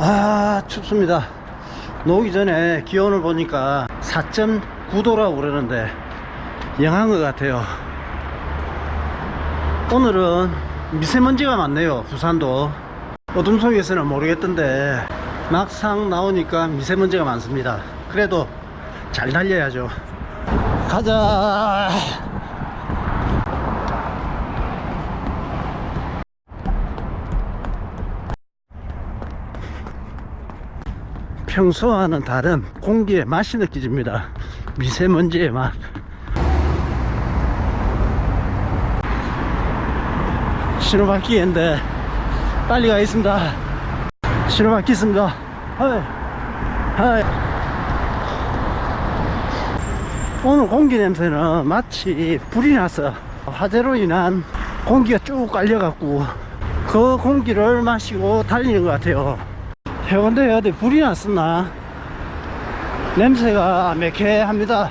아 춥습니다. 녹기 전에 기온을 보니까 4.9도라고 그러는데 영한 것 같아요. 오늘은 미세먼지가 많네요 부산도. 어둠 속에서는 모르겠던데 막상 나오니까 미세먼지가 많습니다. 그래도 잘 달려야죠. 가자 평소와는 다른 공기의 맛이 느껴집니다. 미세먼지의 맛. 신호바퀴인데 빨리 가겠습니다. 신호바퀴 있습니다. 오늘 공기 냄새는 마치 불이 나서 화재로 인한 공기가 쭉 깔려갖고 그 공기를 마시고 달리는 것 같아요. 해운대에 어디 불이 났었나? 냄새가 매캐합니다.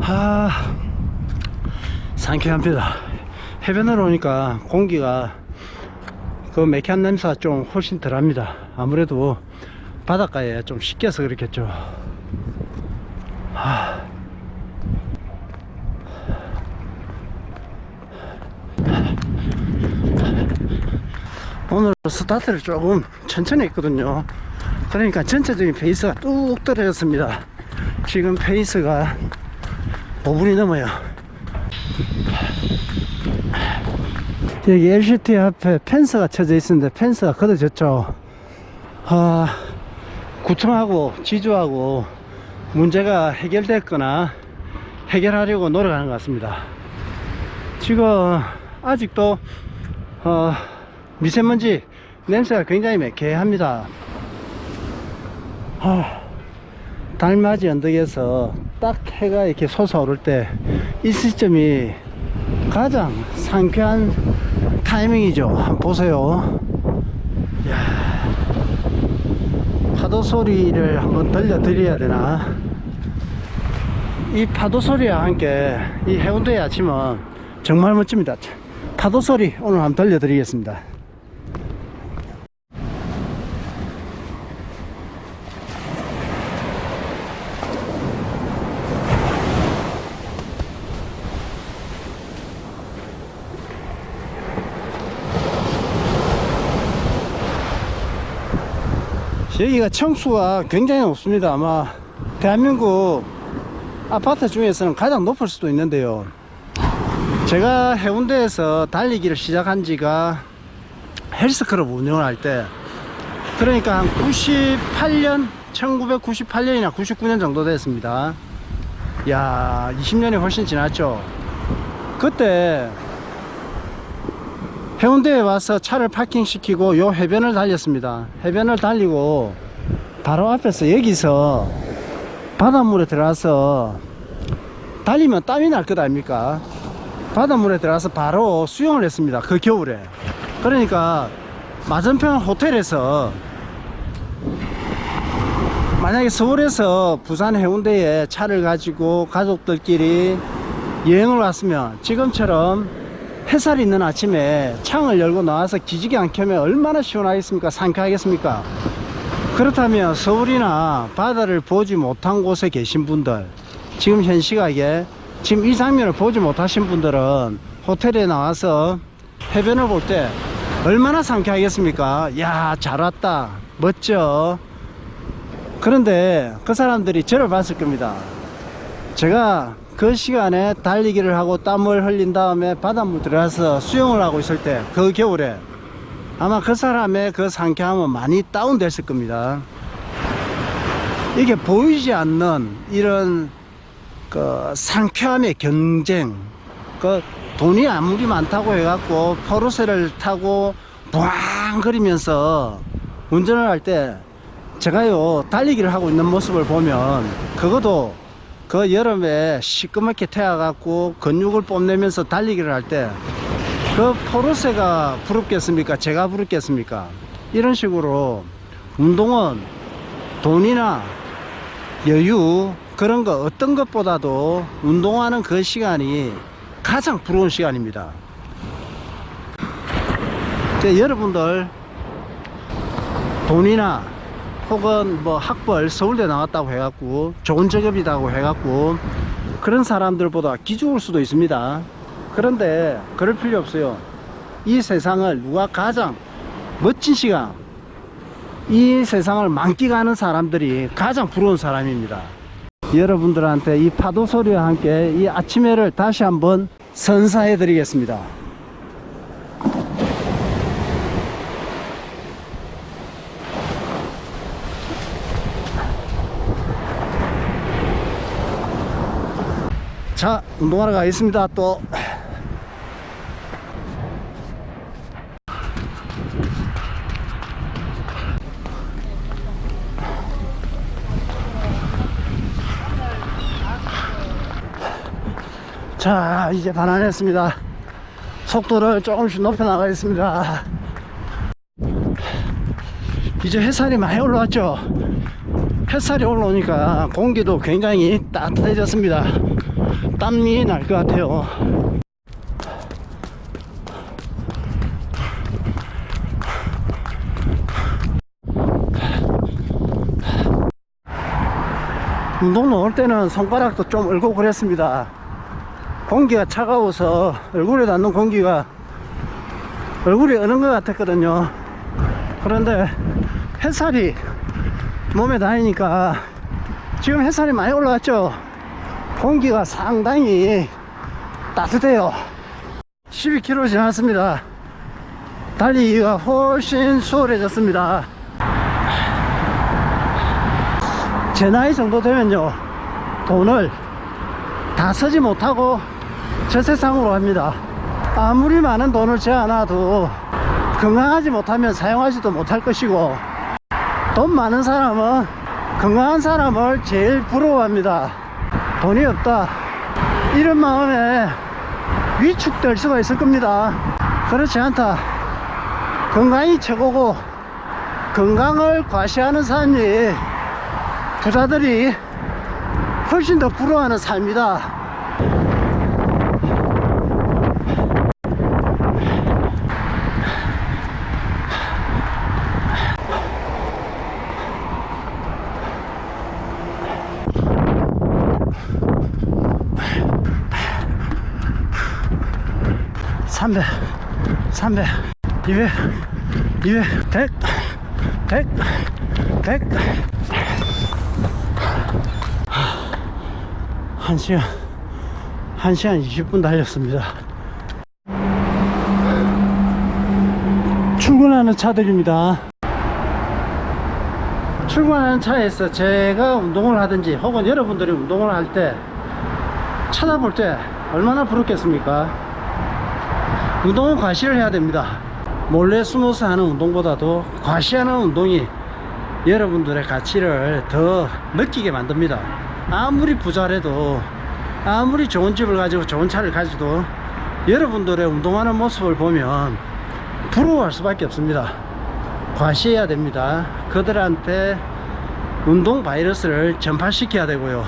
하, 상쾌합니다. 해변으로 오니까 공기가 그 매캐한 냄새가 좀 훨씬 덜합니다. 아무래도 바닷가에 좀 씻겨서 그렇겠죠. 하. 오늘 스타트를 조금 천천히 했거든요. 그러니까 전체적인 페이스가 뚝 떨어졌습니다. 지금 페이스가 5분이 넘어요. 여기 LCT 앞에 펜스가 쳐져 있는데 펜스가 걷어졌죠. 아, 구청하고 지주하고 문제가 해결됐거나 해결하려고 노력하는 것 같습니다. 지금 아직도 어, 미세먼지 냄새가 굉장히 매캐합니다. 아, 달맞이 언덕에서 딱 해가 이렇게 솟아오를 때 이 시점이 가장 상쾌한 타이밍이죠. 한번 보세요. 이야, 파도 소리를 한번 들려 드려야 되나? 이 파도 소리와 함께 이 해운대의 아침은 정말 멋집니다. 파도 소리 오늘 한번 들려 드리겠습니다. 여기가 청수가 굉장히 높습니다. 아마 대한민국 아파트 중에서는 가장 높을 수도 있는데요. 제가 해운대에서 달리기를 시작한 지가 헬스클럽 운영을 할 때 그러니까 한 98년 1998년이나 99년 정도 됐습니다 야 20년이 훨씬 지났죠 그때 해운대에 와서 차를 파킹시키고 요 해변을 달렸습니다 해변을 달리고 바로 앞에서 여기서 바닷물에 들어가서 달리면 땀이 날 것 아닙니까 바닷물에 들어가서 바로 수영을 했습니다. 그 겨울에. 그러니까 맞은편 호텔에서 만약에 서울에서 부산 해운대에 차를 가지고 가족들끼리 여행을 왔으면 지금처럼 햇살이 있는 아침에 창을 열고 나와서 기지개 안 켜면 얼마나 시원하겠습니까? 상쾌하겠습니까? 그렇다면 서울이나 바다를 보지 못한 곳에 계신 분들 지금 현 시각에 지금 이 장면을 보지 못하신 분들은 호텔에 나와서 해변을 볼 때 얼마나 상쾌하겠습니까? 야, 잘 왔다. 멋져. 그런데 그 사람들이 저를 봤을 겁니다. 제가 그 시간에 달리기를 하고 땀을 흘린 다음에 바닷물 들어가서 수영을 하고 있을 때 그 겨울에 아마 그 사람의 그 상쾌함은 많이 다운됐을 겁니다. 이게 보이지 않는 이런 그 상쾌함의 경쟁 그 돈이 아무리 많다고 해갖고 포르쉐를 타고 부앙거리면서 운전을 할 때 제가요 달리기를 하고 있는 모습을 보면 그것도 그 여름에 시꺼멓게 태워갖고 근육을 뽐내면서 달리기를 할 때 그 포르쉐가 부럽겠습니까 제가 부럽겠습니까 이런 식으로 운동은 돈이나 여유 그런 거 어떤 것보다도 운동하는 그 시간이 가장 부러운 시간입니다. 여러분들 돈이나 혹은 뭐 학벌 서울대 나왔다고 해갖고 좋은 직업이라고 해갖고 그런 사람들보다 기죽을 수도 있습니다. 그런데 그럴 필요 없어요. 이 세상을 누가 가장 멋진 시간, 이 세상을 만끽하는 사람들이 가장 부러운 사람입니다. 여러분들한테 이 파도 소리와 함께 이 아침해를 다시 한번 선사해 드리겠습니다. 자, 운동하러 가겠습니다. 또. 자, 이제 반환했습니다. 속도를 조금씩 높여 나가겠습니다. 이제 햇살이 많이 올라왔죠? 햇살이 올라오니까 공기도 굉장히 따뜻해졌습니다. 땀이 날 것 같아요. 운동 나올 때는 손가락도 좀 얼고 그랬습니다. 공기가 차가워서 얼굴에 닿는 공기가 얼굴이 어는 것 같았거든요. 그런데 햇살이 몸에 닿으니까 지금 햇살이 많이 올라왔죠. 공기가 상당히 따뜻해요. 12km 지났습니다. 달리기가 훨씬 수월해졌습니다. 제 나이 정도 되면요, 돈을 다 쓰지 못하고 저 세상으로 갑니다. 아무리 많은 돈을 제안해도 건강하지 못하면 사용하지도 못할 것이고, 돈 많은 사람은 건강한 사람을 제일 부러워합니다. 돈이 없다. 이런 마음에 위축될 수가 있을 겁니다. 그렇지 않다. 건강이 최고고, 건강을 과시하는 삶이 부자들이 훨씬 더 부러워하는 삶이다. 삼백, 삼백, 이백, 이백, 백, 백, 백. 한 시간, 한 시간 20분 달렸습니다. 출근하는 차들입니다. 출근하는 차에서 제가 운동을 하든지 혹은 여러분들이 운동을 할 때 쳐다볼 때 얼마나 부럽겠습니까? 운동은 과시를 해야 됩니다. 몰래 숨어서 하는 운동보다도 과시하는 운동이 여러분들의 가치를 더 느끼게 만듭니다. 아무리 부자래도 아무리 좋은 집을 가지고 좋은 차를 가지도 여러분들의 운동하는 모습을 보면 부러워할 수밖에 없습니다. 과시해야 됩니다. 그들한테 운동 바이러스를 전파시켜야 되고요.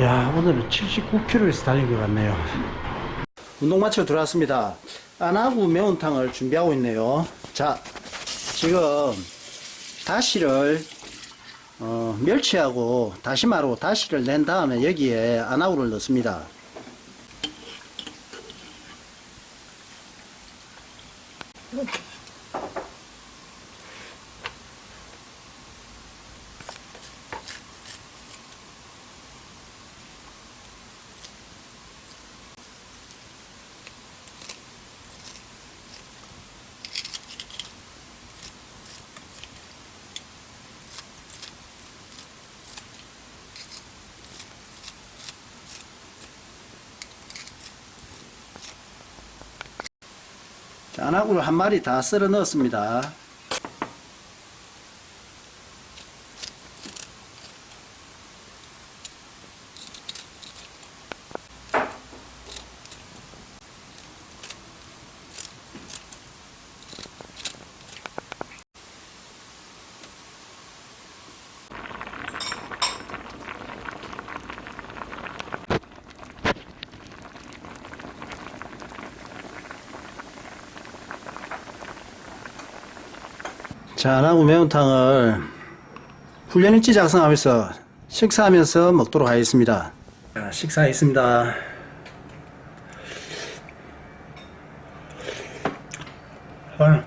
야, 오늘은 79km에서 달린 것 같네요. 운동 마치고 들어왔습니다. 안하고 매운탕을 준비하고 있네요. 자, 지금 다시를 어, 멸치하고 다시마로 다시를 낸 다음에 여기에 안하고를 넣습니다. 안하고를 한 마리 다 썰어 넣었습니다. 전하고 매운탕을 훈련일지 작성하면서 식사하면서 먹도록 하겠습니다. 식사 있습니다. 아.